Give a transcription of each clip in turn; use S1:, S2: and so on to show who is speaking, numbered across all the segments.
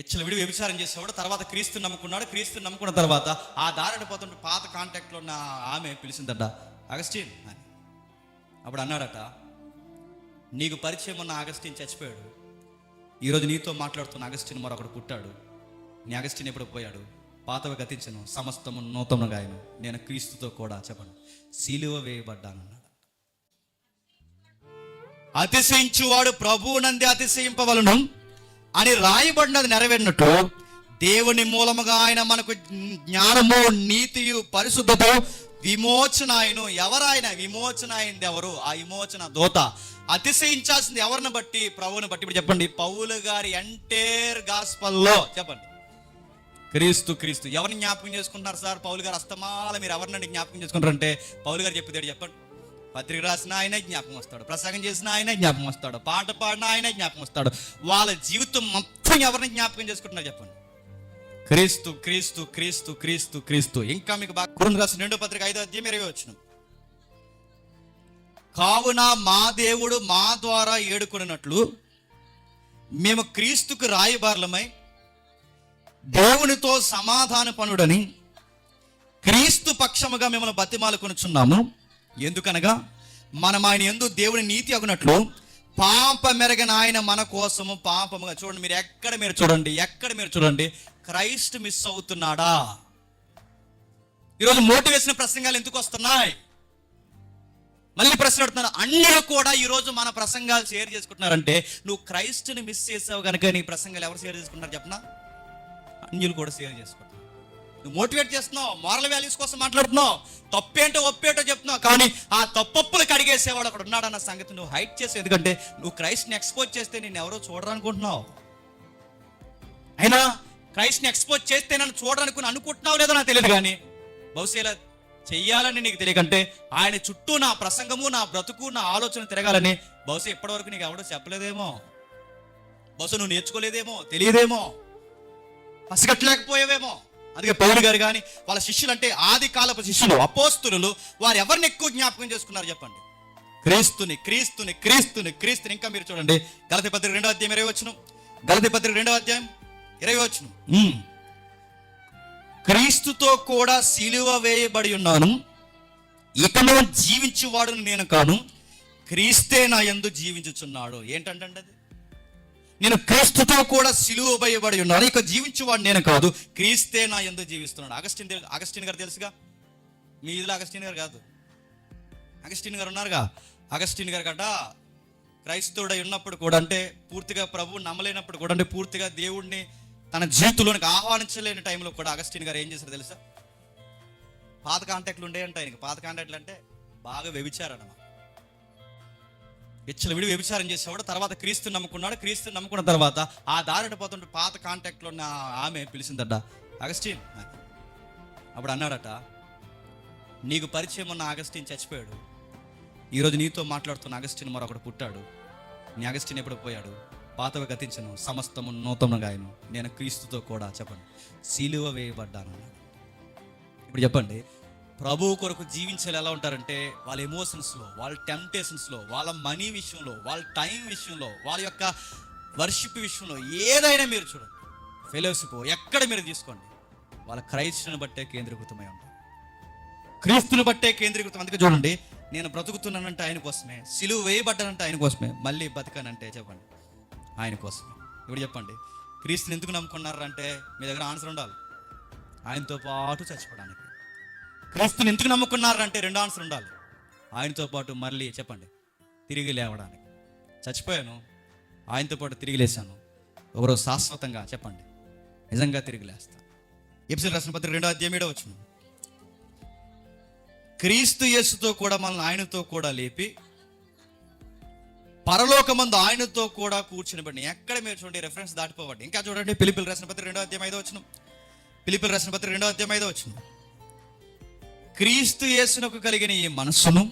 S1: విచ్చలు విడి వ్యభిచారం చేసేవాడు తర్వాత క్రీస్తు నమ్ముకున్నాడు క్రీస్తు నమ్ముకున్న తర్వాత ఆ దారిని పోతుంటే పాత కాంటాక్ట్లో ఉన్న ఆమె పిలిచిందట అగస్టిన్ అని. అప్పుడు అన్నాడట నీకు పరిచయం ఉన్న అగస్టిన్ చచ్చిపోయాడు. ఈరోజు నీతో మాట్లాడుతున్న అగస్టిన్ మరొకడు పుట్టాడు. నీ అగస్టిన్ ఎప్పుడు పోయాడు? పాతవి గతించను సమస్తము నూతన గాయను. నేను క్రీస్తుతో కూడా చెప్పను. సిలువ వేయబడ్డానన్నాడు అతిశయించువాడు ప్రభువు నంది అతిశయింపవలను. అని రాయబడినది నెరవేరినట్టు. దేవుని మూలముగా ఆయన మనకు జ్ఞానము నీతియు పరిశుద్ధత విమోచన ఆయను ఎవరాయన విమోచన అయింది ఎవరు ఆ విమోచన దోత. అతిశయించాల్సింది ఎవరిని బట్టి? ప్రభువుని బట్టి. ఇప్పుడు చెప్పండి. పౌలు గారి ఎంటేర్ గాస్పల్లో చెప్పండి. క్రీస్తు క్రీస్తు. ఎవరిని జ్ఞాపకం చేసుకుంటున్నారు సార్? పౌలు గారు అస్తమాల మీరు ఎవరినండి జ్ఞాపకం చేసుకుంటారంటే పౌలు గారు చెప్పేది చెప్పండి. పత్రిక రాసిన ఆయనే జ్ఞాపకం వస్తాడు. ప్రసంగం చేసిన ఆయనే జ్ఞాపకం వస్తాడు. పాట పాడిన ఆయనే జ్ఞాపకం వస్తాడు. వాళ్ళ జీవితం మొత్తం ఎవరిని జ్ఞాపకం చేసుకుంటున్నారు చెప్పండి. క్రీస్తు క్రీస్తు క్రీస్తు క్రీస్తు క్రీస్తు. ఇంకా మీకు బాగా కురుంది రాసిన రెండో పత్రిక ఐదో అధ్యాయం ఇరవై వచ్చిన కావున మా దేవుడు మా ద్వారా ఏడుకున్నట్లు మేము క్రీస్తుకు రాయబారులమై దేవునితో సమాధాన పనుడని క్రీస్తు పక్షముగా మిమ్మల్ని బతిమాలు కొనుచున్నాము. ఎందుకనగా మనం ఆయన ఎందు దేవుని నీతి అగునట్లు పాప మెరగని ఆయన మన కోసము పాపముగా. చూడండి మీరు ఎక్కడ మీరు చూడండి ఎక్కడ మీరు చూడండి క్రైస్ట్ మిస్ అవుతున్నాడా? ఈరోజు మోటివేషన్ ప్రసంగాలు ఎందుకు వస్తున్నాయి? మళ్ళీ ప్రశ్న అడుగుతున్నాను అందరూ కూడా ఈరోజు మన ప్రసంగాలు షేర్ చేసుకుంటున్నారంటే నువ్వు క్రైస్ట్ని మిస్ చేసావు కనుక నీ ప్రసంగాలు ఎవరు షేర్ చేసుకుంటారు చెప్పనా? అన్యులు కూడా షేర్ చేసుకుంటారు నువ్వు మోటివేట్ చేస్తున్నావు మారల్ వాల్యూస్ కోసం మాట్లాడుతున్నావు తప్పేంటో ఒప్పేంటో చెప్తున్నావు కానీ ఆ తప్పప్పులు కడిగేసేవాడు అక్కడ ఉన్నాడన్న సంగతి నువ్వు హైట్ చేసావు ఎందుకంటే నువ్వు క్రైస్ట్ని ఎక్స్పోజ్ చేస్తే నేను ఎవరో చూడరనుకుంటున్నావు. అయినా క్రైస్ట్ని ఎక్స్పోజ్ చేస్తే నన్ను చూడరనుకుని అనుకుంటున్నావు లేదో నాకు తెలియదు కానీ బహుశా ఇలా చెయ్యాలని నీకు తెలియకంటే ఆయన చుట్టూ నా ప్రసంగము నా బ్రతుకు నా ఆలోచన తిరగాలని బహుశా ఇప్పటివరకు నీకు ఎవడో చెప్పలేదేమో. బహుశా నువ్వు నేర్చుకోలేదేమో తెలియదేమో. పసిగట్టలేకపోయావేమో. అందుకే పౌరు గారు కానీ వాళ్ళ శిష్యులు అంటే ఆది కాలపు శిష్యులు అపోస్తులు వారు ఎవరిని ఎక్కువ జ్ఞాపకం చేసుకున్నారు చెప్పండి? క్రీస్తుని క్రీస్తుని క్రీస్తుని క్రీస్తుని ఇంకా మీరు చూడండి. గలతి పత్రిక రెండో అధ్యాయం ఇరవై వచ్చును గలతి పత్రిక రెండో అధ్యాయం ఇరవై వచ్చును. క్రీస్తుతో కూడా సిలువ వేయబడి ఉన్నాను. ఇకను జీవించువాడును నేను కాను. క్రీస్తే నా యందు జీవించుచున్నాడు. ఏంటంటే అది? నేను క్రీస్తుతో కూడా సిలువ వేయబడి ఉన్నాను. ఇక జీవించువాడు నేను కాదు. క్రీస్తే నా ఎందుకు జీవిస్తున్నాడు. అగస్టిన్ అగస్టిన్ గారు తెలుసుగా? మీ ఇదిలో అగస్టిన్ గారు కాదు. అగస్టిన్ గారు ఉన్నారుగా? అగస్టిన్ గారు కట్ట క్రైస్తవుడై ఉన్నప్పుడు కూడా అంటే పూర్తిగా ప్రభువు నమ్మలేనప్పుడు కూడా అంటే పూర్తిగా దేవుడిని తన జీవితంలోనికి ఆహ్వానించలేని టైంలో కూడా అగస్టిన్ గారు ఏం చేశారు తెలుసా? పాత కాంటాక్ట్లు ఉండేయంట ఆయనకి. పాత కాంటాక్ట్లు అంటే బాగా వ్యభిచారన్నమాట విచ్చలు విడి వ్యభిచారం చేసేవాడు తర్వాత క్రీస్తు నమ్ముకున్నాడు క్రీస్తు నమ్ముకున్న తర్వాత ఆ దారిన పోతుంటే పాత కాంటాక్ట్లో ఉన్న ఆమె పిలిచిందట అగస్టిన్ అప్పుడు అన్నాడట నీకు పరిచయం ఉన్న అగస్టిన్ చచ్చిపోయాడు. ఈరోజు నీతో మాట్లాడుతున్న అగస్టిన్ మరొకడు పుట్టాడు. నీ అగస్టిన్ ఎప్పుడు పోయాడు? పాతవి గతించను సమస్తము నూతన గాయను నేను క్రీస్తుతో కూడా చెప్పండి సిలువ వేయబడ్డాను ఇప్పుడు చెప్పండి ప్రభువు కొరకు జీవించాలి ఎలా ఉంటారంటే వాళ్ళ ఎమోషన్స్లో వాళ్ళ టెంప్టేషన్స్లో వాళ్ళ మనీ విషయంలో వాళ్ళ టైం విషయంలో వాళ్ళ యొక్క వర్షిప్ విషయంలో ఏదైనా మీరు చూడండి. ఫెలోషిప్ ఎక్కడ మీరు తీసుకోండి. వాళ్ళ క్రైస్తుని బట్టే కేంద్రీకృతమై ఉంటారు. క్రీస్తుని బట్టే కేంద్రీకృతం. అందుకే చూడండి నేను బ్రతుకుతున్నానంటే ఆయన కోసమే సిలువ వేయబడ్డానంటే ఆయన కోసమే మళ్ళీ బతకానంటే చెప్పండి. ఆయన కోసమే. ఇప్పుడు చెప్పండి క్రీస్తుని ఎందుకు నమ్ముకున్నారంటే మీ దగ్గర ఆన్సర్ ఉండాలి. ఆయనతో పాటు చచ్చిపోవడానికి. క్రీస్తుని ఎందుకు నమ్ముకున్నారంటే రెండు ఆన్సర్ ఉండాలి. ఆయనతో పాటు మళ్ళీ చెప్పండి. తిరిగి లేవడానికి. చచ్చిపోయాను. ఆయనతో పాటు తిరిగి లేశాను ఒకరోజు శాశ్వతంగా చెప్పండి. నిజంగా తిరిగి లేస్తాను ఎపిసోడ్ రాసిన పత్రిక రెండో అధ్యాయం ఏడో వచ్చిన క్రీస్తు యేసుతో కూడా మనల్ని ఆయనతో కూడా లేపి పరలోకమందు ఆయనతో కూడా కూర్చునిబడి ఎక్కడ మీరు చూడండి రెఫరెన్స్ దాటిపోవండి. ఇంకా చూడండి పిలిపిల్ రాసిన పత్రిక రెండో అధ్యాయం ఐదో వచ్చిన పిలిపిల్ రాసిన పత్రిక రెండో అధ్యాయం ఐదో వచ్చినాం క్రీస్తు యేసునకు కలిగిన ఈ మనస్సును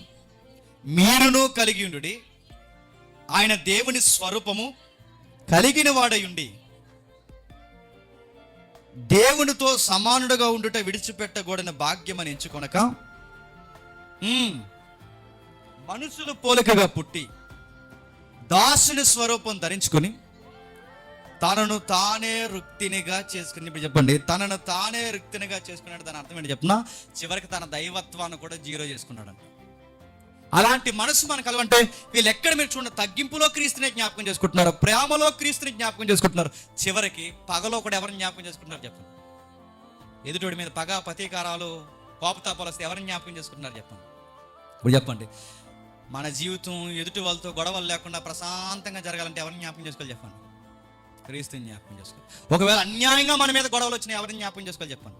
S1: మీరును కలిగి ఉండుడి. ఆయన దేవుని స్వరూపము కలిగిన వాడయుండి దేవునితో సమానుడుగా ఉండుట విడిచిపెట్టకూడని భాగ్యం అని ఎంచుకొనక మనుషులు పోలికగా పుట్టి దాసుని స్వరూపం ధరించుకొని తనను తానే రుక్తినిగా చేసుకుని ఇప్పుడు చెప్పండి. తనను తానే రుక్తినిగా చేసుకున్నాడు దాని అర్థం ఏంటి చెప్పిన చివరికి తన దైవత్వాన్ని కూడా జీరో చేసుకున్నాడు అలాంటి మనసు మనకు కలవంటే వీళ్ళు ఎక్కడ మీరు చూడండి తగ్గింపులో క్రీస్తుని జ్ఞాపకం చేసుకుంటున్నారు ప్రేమలో క్రీస్తుని జ్ఞాపకం చేసుకుంటున్నారు. చివరికి పగలో కూడా ఎవరిని జ్ఞాపకం చేసుకుంటున్నారు చెప్పండి. ఎదుటోడి మీద పగ ప్రతీకారాలు కోపతాపాలు వస్తే ఎవరిని జ్ఞాపకం చేసుకుంటున్నారు చెప్పండి. ఇప్పుడు చెప్పండి. మన జీవితం ఎదుటి వాళ్ళతో గొడవలు లేకుండా ప్రశాంతంగా జరగాలంటే ఎవరిని జ్ఞాపకం చేసుకోవాలి చెప్పండి. క్రీస్తుని జ్ఞాపకం చేసుకోవాలి ఒకవేళ అన్యాయంగా మన మీద గొడవలు వచ్చినాయి ఎవరిని జ్ఞాపకం చేసుకోవాలి చెప్పండి?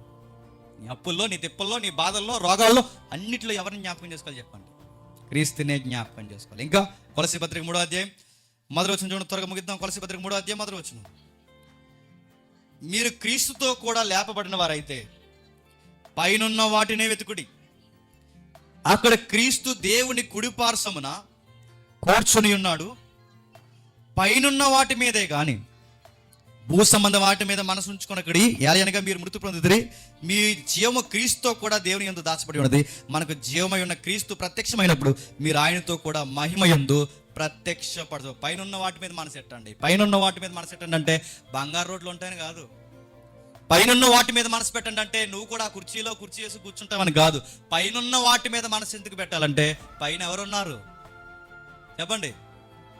S1: నీ అప్పుల్లో నీ తిప్పల్లో నీ బాధల్లో రోగాల్లో అన్నిట్లో ఎవరిని జ్ఞాపకం చేసుకోవాలి చెప్పండి? క్రీస్తునే జ్ఞాపకం చేసుకోవాలి. ఇంకా కొలసి పత్రిక మూడో అధ్యాయం. మొదటి వచ్చిన చూడండి త్వరగా ముగిద్దాం. కొలసి పత్రిక మూడో అధ్యాయం మొదటి వచ్చిన మీరు క్రీస్తుతో కూడా లేపబడిన వారైతే పైనున్న వాటినే వెతుకుడి. అక్కడ క్రీస్తు దేవుని కుడిపార్శమున కూర్చుని ఉన్నాడు. పైనున్న వాటి మీదే కానీ భూ సంబంధ వాటి మీద మనసు ఉంచుకున్నక్కడి ఎలాగనగా మీరు మృతి పొందుతుంది మీ జీవము క్రీస్తుతో కూడా దేవుని ఎందు దాచబడి ఉన్నది. మనకు జీవమై ఉన్న క్రీస్తు ప్రత్యక్షమైనప్పుడు మీరు ఆయనతో కూడా మహిమ యందు ప్రత్యక్షపడదు. పైనున్న వాటి మీద మనసు ఎట్టండి. పైనున్న వాటి మీద మనసు ఎట్టండి అంటే బంగారు రోడ్లు ఉంటాయని కాదు. పైనున్న వాటి మీద మనసు పెట్టండి అంటే నువ్వు కూడా కుర్చీలో కుర్చీ వేసి కూర్చుంటావని కాదు. పైనున్న వాటి మీద మనసు ఎందుకు పెట్టాలంటే పైన ఎవరున్నారు? చెప్పండి.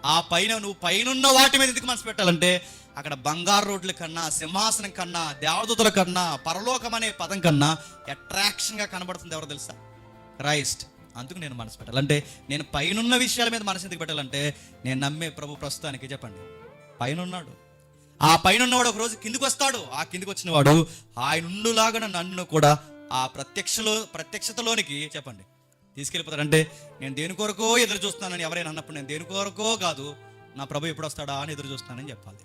S1: ఆ పైన నువ్వు పైనున్న వాటి మీద ఎందుకు మనసు పెట్టాలంటే అక్కడ బంగారు రోడ్ల కన్నా సింహాసనం కన్నా దేవదూతల కన్నా పరలోకం అనే పదం కన్నా అట్రాక్షన్గా కనబడుతుంది ఎవరు తెలుసా? క్రైస్ట్ అందుకు నేను మనసు పెట్టాలి. అంటే నేను పైనున్న విషయాల మీద మనసు ఎందుకు పెట్టాలంటే నేను నమ్మే ప్రభు ప్రస్తుతానికి చెప్పండి. పైన ఉన్నాడు ఆ పైన ఉన్నవాడు ఒక రోజు కిందికి వస్తాడు. ఆ కిందికి వచ్చిన వాడు ఆయనుండులాగా నన్ను కూడా ఆ ప్రత్యక్షలో ప్రత్యక్షతలోనికి చెప్పండి. తీసుకెళ్ళిపోతాడంటే నేను దేని కొరకో ఎదురు చూస్తున్నానని ఎవరైనా అన్నప్పుడు నేను దేని కొరకో కాదు నా ప్రభు ఎప్పుడు వస్తాడా అని ఎదురు చూస్తానని చెప్పాలి.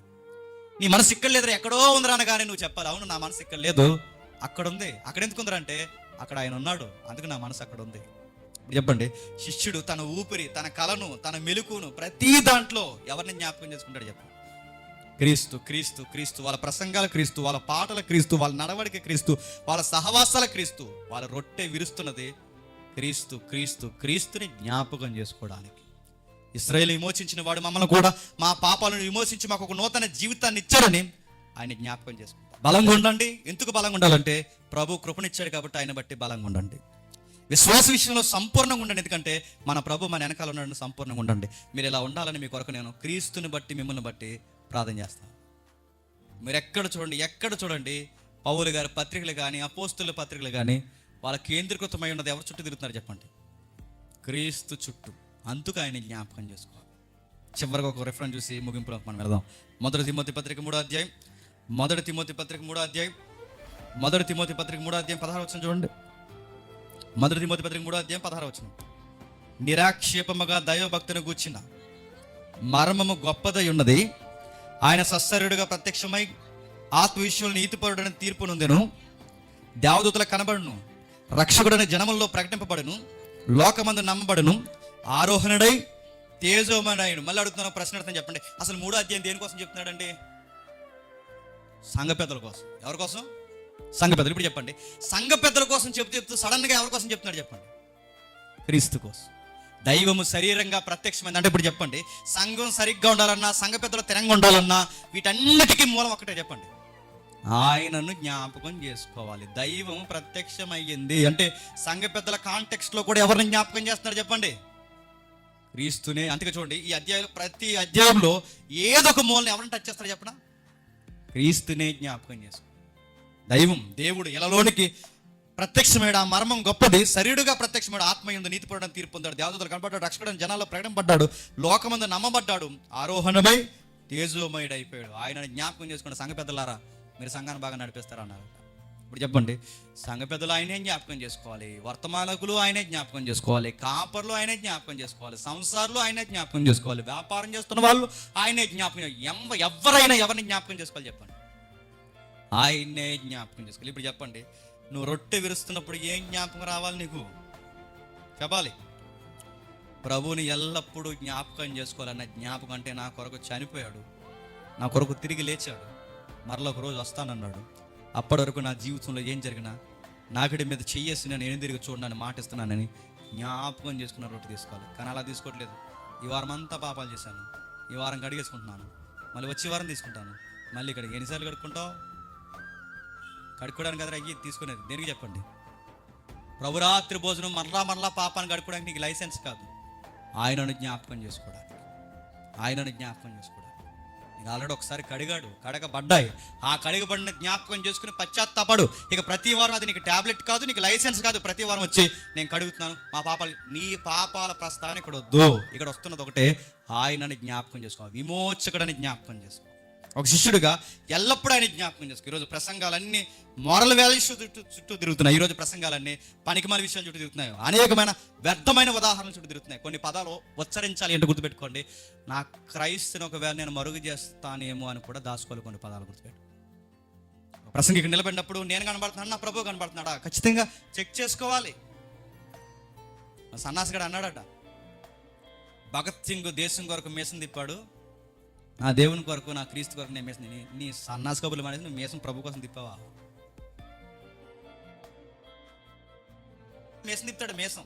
S1: నీ మనసు ఇక్కడ లేదురా ఎక్కడో ఉందిరా అనగానే నువ్వు చెప్పాలి. అవును నా మనసు ఇక్కడ లేదు. అక్కడ ఉంది అక్కడ ఎందుకు ఉందిరా అంటే అక్కడ ఆయన ఉన్నాడు. అందుకు నా మనసు అక్కడ ఉంది. చెప్పండి. శిష్యుడు తన ఊపిరి తన కలను తన మెలుకును ప్రతి దాంట్లో ఎవరిని జ్ఞాపకం చేసుకుంటాడు చెప్పండి. క్రీస్తు క్రీస్తు క్రీస్తు వాళ్ళ ప్రసంగాల క్రీస్తు వాళ్ళ పాటల క్రీస్తు వాళ్ళ నడవడిక క్రీస్తు వాళ్ళ సహవాసాల క్రీస్తు వాళ్ళ రొట్టె విరుస్తున్నది క్రీస్తు క్రీస్తు క్రీస్తుని జ్ఞాపకం చేసుకోవడానికి. ఇస్రాయేల్ విమోచించిన వాడు మమ్మల్ని కూడా మా పాపాలను విమోచించి మాకు ఒక నూతన జీవితాన్ని ఇచ్చాడని ఆయన జ్ఞాపకం చేసుకుంటాం. బలంగా ఉండండి. ఎందుకు బలంగా ఉండాలంటే ప్రభు కృపనిచ్చాడు కాబట్టి ఆయన బట్టి బలంగా ఉండండి. విశ్వాస విషయంలో సంపూర్ణంగా ఉండండి. ఎందుకంటే మన ప్రభు మన వెనకాల ఉండండి సంపూర్ణంగా ఉండండి. మీరు ఇలా ఉండాలని మీ కొరకు నేను క్రీస్తుని బట్టి మిమ్మల్ని బట్టి ప్రార్థన చేస్తాను. మీరు ఎక్కడ చూడండి ఎక్కడ చూడండి. పౌలు గారి పత్రికలు కానీ అపోస్తుల పత్రికలు కానీ వాళ్ళ కేంద్రీకృతమై ఉన్నది ఎవరు చుట్టూ తిరుగుతున్నారు చెప్పండి? క్రీస్తు చుట్టూ. అందుకు ఆయన జ్ఞాపకం చేసుకోవాలి. చివరికి ఒక రెఫరెన్స్ చూసి ముగింపులోకి మనం వెళదాం. మొదటి తిమోతి పత్రిక మూడో అధ్యాయం. మొదటి తిమోతి పత్రిక మూడో అధ్యాయం. మొదటి తిమోతి పత్రిక మూడో అధ్యాయం పదహారు వచ్చిన చూడండి. మొదటి తిమోతి పత్రిక మూడో అధ్యాయం పదహారు వచ్చిన నిరాక్షేపముగా దైవభక్తుని గూర్చిన మర్మము గొప్పదై ఉన్నది. ఆయన సస్సరుడుగా ప్రత్యక్షమై ఆత్మ నీతిపరుడని తీర్పు నొందెను. దేవదూతల కనబడును. రక్షకుడని జనముల్లో ప్రకటింపబడును. లోకమందు నమ్మబడును. ఆరోహణుడై తేజోమనాయుడు మళ్ళీ అడుగుతున్న ప్రశ్న అర్థం చెప్పండి. అసలు మూడో అధ్యాయం దేనికోసం చెప్తున్నాడండి? సంఘ పెద్దల కోసం. ఎవరి కోసం? సంఘ పెద్దలు. ఇప్పుడు చెప్పండి. సంఘ పెద్దల కోసం చెప్తూ చెప్తూ సడన్గా ఎవరి కోసం చెప్తున్నాడు చెప్పండి? క్రీస్తు కోసం. దైవము శరీరంగా ప్రత్యక్షమైంది. అంటే ఇప్పుడు చెప్పండి. సంఘం సరిగ్గా ఉండాలన్నా సంఘ పెద్దలు తిరంగా ఉండాలన్నా వీటన్నిటికీ మూలం ఒకటే చెప్పండి. ఆయనను జ్ఞాపకం చేసుకోవాలి. దైవం ప్రత్యక్షమయ్యింది. అంటే సంఘ పెద్దల కాంటెక్స్ట్లో కూడా ఎవరిని జ్ఞాపకం చేస్తున్నారు చెప్పండి? క్రీస్తునే. అందుకే చూడండి ఈ అధ్యాయం ప్రతి అధ్యాయంలో ఏదో ఒక మూలని ఎవరిని టచ్ చేస్తారు చెప్పనా? క్రీస్తునే జ్ఞాపకం చేసుకో. దైవం దేవుడు ఎలలోనికి ప్రత్యక్షమైన ఆ మర్మం గొప్పది. శరీరుగా ప్రత్యక్షమైన ఆత్మయందు నీతి పడడం తీర్పు పొందాడు దేవదూతలు కనబడ్డాడు రక్షకుడు జనాల్లో ప్రకటనపడ్డాడు లోకమందు నమ్మబడ్డాడు. ఆరోహణమై తేజోమయుడు అయిపోయాడు ఆయన జ్ఞాపకం చేసుకున్న సంఘ పెద్దలారా మీరు సంఘాన్ని బాగా నడిపిస్తారా అన్నారు ఇప్పుడు చెప్పండి. సంఘ పెద్దలు ఆయనే జ్ఞాపకం చేసుకోవాలి. వర్తమానకులు ఆయనే జ్ఞాపకం చేసుకోవాలి. కాపర్లు ఆయనే జ్ఞాపకం చేసుకోవాలి. సంసార్లు ఆయనే జ్ఞాపకం చేసుకోవాలి. వ్యాపారం చేస్తున్న వాళ్ళు ఆయనే జ్ఞాపకం ఎవ- ఎవరైనా ఎవరిని జ్ఞాపకం చేసుకోవాలి చెప్పండి. ఆయనే జ్ఞాపకం చేసుకోవాలి. ఇప్పుడు చెప్పండి. నువ్వు రొట్టె విరుస్తున్నప్పుడు ఏం జ్ఞాపకం రావాలి నీకు? చెప్పాలి. ప్రభువుని ఎల్లప్పుడూ జ్ఞాపకం చేసుకోవాలన్న జ్ఞాపకం అంటే నా కొరకు చనిపోయాడు. నా కొరకు తిరిగి లేచాడు. మరలా ఒక రోజు వస్తానన్నాడు. అప్పటి వరకు నా జీవితంలో ఏం జరిగినా నాగడి మీద చెయ్యేసి నేను ఏం తిరిగి చూడనని మాటిస్తున్నానని జ్ఞాపకం చేసుకున్న రొట్టె తీసుకోవాలి. కానీ అలా తీసుకోవట్లేదు. ఈ వారం అంతా పాపాలు చేశాను. ఈ వారం కడిగేసుకుంటున్నాను. మళ్ళీ వచ్చే వారం తీసుకుంటాను. మళ్ళీ ఇక్కడ ఎన్నిసార్లు కడుక్కుంటావు? కడుక్కోవడానికి కదా అయ్యి తీసుకునేది. దేనికి చెప్పండి? ప్రభురాత్రి భోజనం మరలా మరలా పాపాన్ని కడుక్కోవడానికి నీకు లైసెన్స్ కాదు. ఆయనను జ్ఞాపకం చేసుకోవడానికి. ఆయనను జ్ఞాపకం చేసుకోవడానికి. నేను ఆల్రెడీ ఒకసారి కడిగాడు కడగబడ్డాయి. ఆ కడగబడిన జ్ఞాపకం చేసుకుని పశ్చాత్తాపడు. ఇక ప్రతి వారం అది నీకు టాబ్లెట్ కాదు నీకు లైసెన్స్ కాదు. ప్రతి వారం వచ్చి నేను కడుగుతున్నాను. మా పాపాలు నీ పాపాల ప్రస్తావన ఇక్కడ వద్దు. ఇక్కడ వస్తున్నది ఒకటే ఆయనని జ్ఞాపకం చేసుకో విమోచకుడని జ్ఞాపకం చేసుకో. ఒక శిష్యుడిగా ఎల్లప్పుడూ ఆయన జ్ఞాపకం చేసుకో ఈరోజు ప్రసంగాలన్నీ మోరల్ వాల్యూస్ చుట్టూ చుట్టూ తిరుగుతున్నాయి. ఈరోజు ప్రసంగాలన్నీ పనికిమాల విషయాలు చుట్టూ తిరుగుతున్నాయి. అనేకమైన వ్యర్థమైన ఉదాహరణలు చుట్టూ తిరుగుతున్నాయి. కొన్ని పదాలు ఉచ్చరించాలి అంటే గుర్తుపెట్టుకోండి. నా క్రైస్తుని ఒకవేళ నేను మరుగు చేస్తానేమో అని కూడా దాచుకోవాలి కొన్ని పదాలు గుర్తుపెట్టు. ప్రసంగికి నిలబడినప్పుడు నేను కనబడుతున్నాను నా ప్రభు కనబడుతున్నాడా? ఖచ్చితంగా చెక్ చేసుకోవాలి. మా సన్నాసిగాడు అన్నాడట భగత్ సింగ్ దేశం కొరకు మీసం తిప్పాడు. నా దేవుని కొరకు నా క్రీస్తు కొరకు నేను మేసిన నీ- సన్నాస్ సన్నాసి కబులు అనేది నువ్వు మేసం ప్రభు కోసం తిప్పావా? మేసం తిప్పుతాడు మేసం.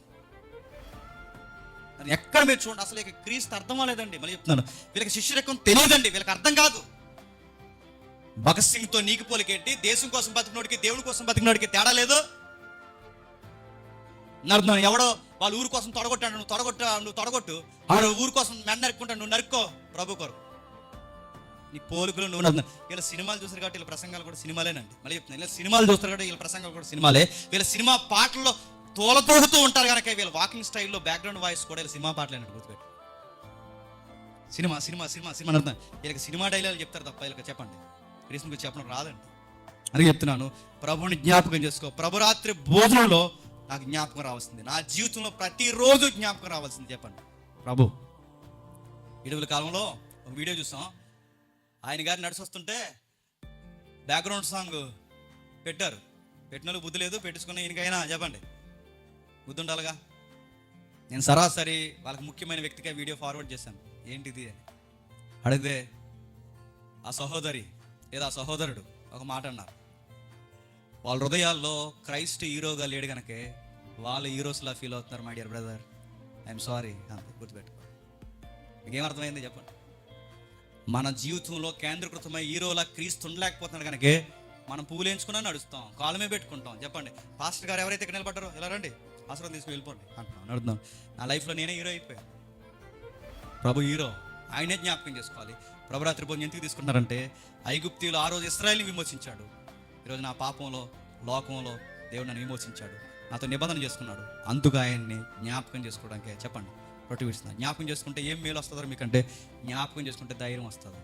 S1: ఎక్కడ మీరు చూడండి అసలు ఇక క్రీస్తు అర్థం అవ్వలేదండి. మళ్ళీ చెప్తున్నాను వీళ్ళకి శిష్యరకం తెలియదండి వీళ్ళకి అర్థం కాదు. భగత్ సింగ్తో నీకు పోలికేంటి? దేశం కోసం బతికినోడికి దేవుడి కోసం బతికినోడికి తేడా లేదు? నడుతున్నాను ఎవడో వాళ్ళ ఊరు కోసం తొడగొట్టాడు నువ్వు తొడగొట్ట నువ్వు తొడగొట్టు. వాడు ఊరు కోసం మెడ నరుక్కుంటాడు నువ్వు నరుక్కో ప్రభు కొరకు. నీ పోలికలు నువ్వు వీళ్ళ సినిమాలు చూస్తారు కాబట్టి వీళ్ళ ప్రసంగాలు కూడా సినిమాలేనండి. మళ్ళీ చెప్తున్నాను వీళ్ళ సినిమాలు చూస్తారు కాబట్టి వీళ్ళ ప్రసంగాలు కూడా సినిమాలే. వీళ్ళ సినిమా పాటల్లో తోలతోడుతూ ఉంటారు కనుక వీళ్ళ వాకింగ్ స్టైల్లో బ్యాక్గ్రౌండ్ వాయిస్ కూడా వీళ్ళ సినిమా పాటలేనండి గుర్తుపెట్టు. సినిమా సినిమా సినిమా సినిమా అర్థం వీళ్ళకి సినిమా డైలాగులు చెప్తారు తప్ప వీళ్ళకి చెప్పండి. రీసెంట్ గురించి చెప్పడం రాదండి. అని చెప్తున్నాను ప్రభుని జ్ఞాపకం చేసుకో. ప్రభు రాత్రి భోజనంలో నాకు జ్ఞాపకం రావాల్సింది. నా జీవితంలో ప్రతిరోజు జ్ఞాపకం రావాల్సింది చెప్పండి. ప్రభు ఇడవల కాలంలో ఒక వీడియో చూసాం. ఆయన గారు నడిచొస్తుంటే బ్యాక్గ్రౌండ్ సాంగ్ పెట్టారు. పెట్టిన బుద్ధి లేదు పెట్టించుకున్న ఈయనకైనా చెప్పండి. బుద్ధి ఉండాలిగా నేను సరాసరి వాళ్ళకి ముఖ్యమైన వ్యక్తిగా వీడియో ఫార్వర్డ్ చేశాను. ఏంటిది అని. అడిగితే ఆ సహోదరి లేదా ఆ సహోదరుడు ఒక మాట అన్నారు. వాళ్ళ హృదయాల్లో క్రైస్ట్ హీరోగా లేడు కనుకే వాళ్ళు హీరోస్లా ఫీల్ అవుతున్నారు my dear brother I'm sorry అంత గుర్తుపెట్టుకో. మీకేం అర్థమైంది చెప్పండి. మన జీవితంలో కేంద్రీకృతమై హీరోలా క్రీస్తు ఉండలేకపోతున్నాడు కనుకే మనం పువ్వులు ఎంచుకున్నా నడుస్తాం కాలమే పెట్టుకుంటాం. చెప్పండి. పాస్టర్ గారు ఎవరైతే ఇక్కడ నిలబడ్డారో ఎలా రండి. ఆశ్రమం తీసుకుని వెళ్ళిపోండి. అంటున్నాం నడుద్దాం. నా లైఫ్లో నేనే హీరో అయిపోయాను. ప్రభు హీరో ఆయనే జ్ఞాపకం చేసుకోవాలి. ప్రభు రాత్రి భోజనం ఎందుకు తీసుకుంటున్నారంటే ఐగుప్తిలో ఆ రోజు ఇస్రాయల్ని విమోచించాడు. ఈరోజు నా పాపంలో లోకంలో దేవుడు నన్ను విమోచించాడు. నాతో నిబంధన చేసుకున్నాడు. అందుకు ఆయన్ని జ్ఞాపకం చేసుకోవడానికి. చెప్పండి. ప్రొటివిస్తున్నాను జ్ఞాపకం చేసుకుంటే ఏం మేలు వస్తుందో మీకంటే జ్ఞాపకం చేసుకుంటే ధైర్యం వస్తుంది.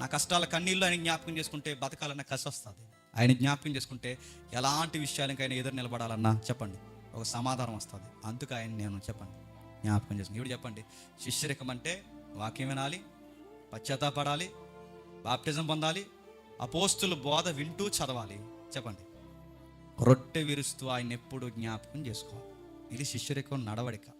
S1: నా కష్టాల కన్నీళ్ళు ఆయన జ్ఞాపకం చేసుకుంటే బతకాలన్న కసి వస్తుంది. ఆయన జ్ఞాపకం చేసుకుంటే ఎలాంటి విషయాలకైనా ఎదురు నిలబడాలన్నా చెప్పండి. ఒక సమాధానం వస్తుంది. అందుకు ఆయన నేను చెప్పండి. జ్ఞాపకం చేసుకుని ఇప్పుడు చెప్పండి శిష్యరికం అంటే వాక్యం వినాలి పశ్చాత్తాపడాలి బాప్టిజం పొందాలి అపోస్తుల బోధ వింటూ చదవాలి. చెప్పండి. రొట్టె విరుస్తూ ఆయన ఎప్పుడు జ్ఞాపకం చేసుకోవాలి. ఇది శిష్యరికం నడవడిక.